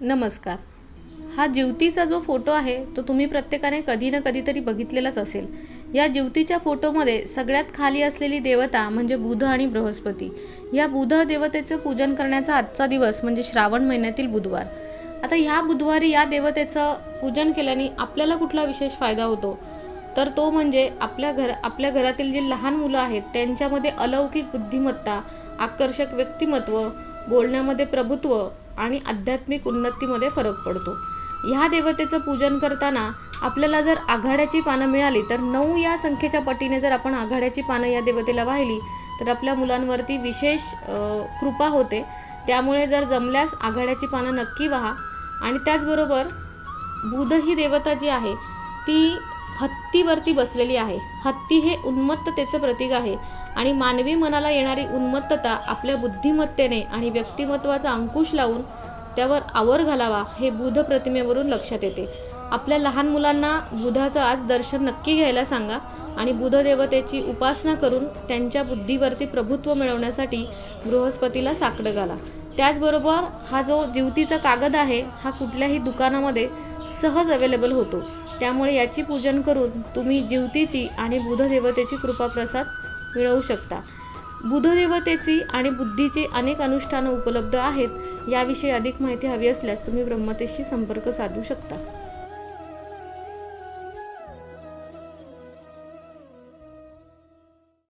नमस्कार. हा जिवतीचा जो फोटो आहे तो तुम्ही प्रत्येकाने कधी ना कधीतरी बघितलेलाच असेल. या जिवतीच्या फोटोमध्ये सगळ्यात खाली असलेली देवता म्हणजे बुध आणि बृहस्पती. या बुध देवतेचं पूजन करण्याचा आजचा दिवस म्हणजे श्रावण महिन्यातील बुधवार. आता ह्या बुधवारी या देवतेचं पूजन केल्याने आपल्याला कुठला विशेष फायदा होतो? तर तो म्हणजे आपल्या घर आपल्या घरातील जी लहान मुलं आहेत त्यांच्यामध्ये अलौकिक बुद्धिमत्ता आकर्षक व्यक्तिमत्व बोलण्यामध्ये प्रभुत्व आणि आध्यात्मिक उन्नतीमध्ये फरक पडतो. ह्या देवतेचं पूजन करताना आपल्याला जर आघाड्याची पानं मिळाली तर नऊ या संख्येच्या पटीने जर आपण आघाड्याची पानं या देवतेला वाहिली तर आपल्या मुलांवरती विशेष कृपा होते. त्यामुळे जर जमल्यास आघाड्याची पानं नक्की व्हा. आणि त्याचबरोबर बुध ही देवता जी आहे ती हत्तीवरती बसलेली आहे. हत्ती हे उन्मत्ततेचं प्रतीक आहे आणि मानवी मनाला येणारी उन्मत्तता आपल्या बुद्धिमत्तेने आणि व्यक्तिमत्वाचा अंकुश लावून त्यावर आवर घालावा हे बुध प्रतिमेवरून लक्षात येते. आपल्या लहान मुलांना बुधाचं आज दर्शन नक्की घ्यायला सांगा आणि बुधदेवतेची उपासना करून त्यांच्या बुद्धीवरती प्रभुत्व मिळवण्यासाठी बृहस्पतीला साकडं घाला. त्याचबरोबर हा जो जीवतीचा कागद आहे हा कुठल्याही दुकानामध्ये सहज अवेलेबल होतो. त्यामुळे याची पूजन करून तुम्ही जीवतीची आणि बुधदेवतेची कृपाप्रसाद मिळवू शकता. बुधदेवतेची आणि बुद्धीची अनेक अनुष्ठानं उपलब्ध आहेत याविषयी अधिक माहिती हवी असल्यास तुम्ही ब्रह्मतेशी संपर्क साधू शकता.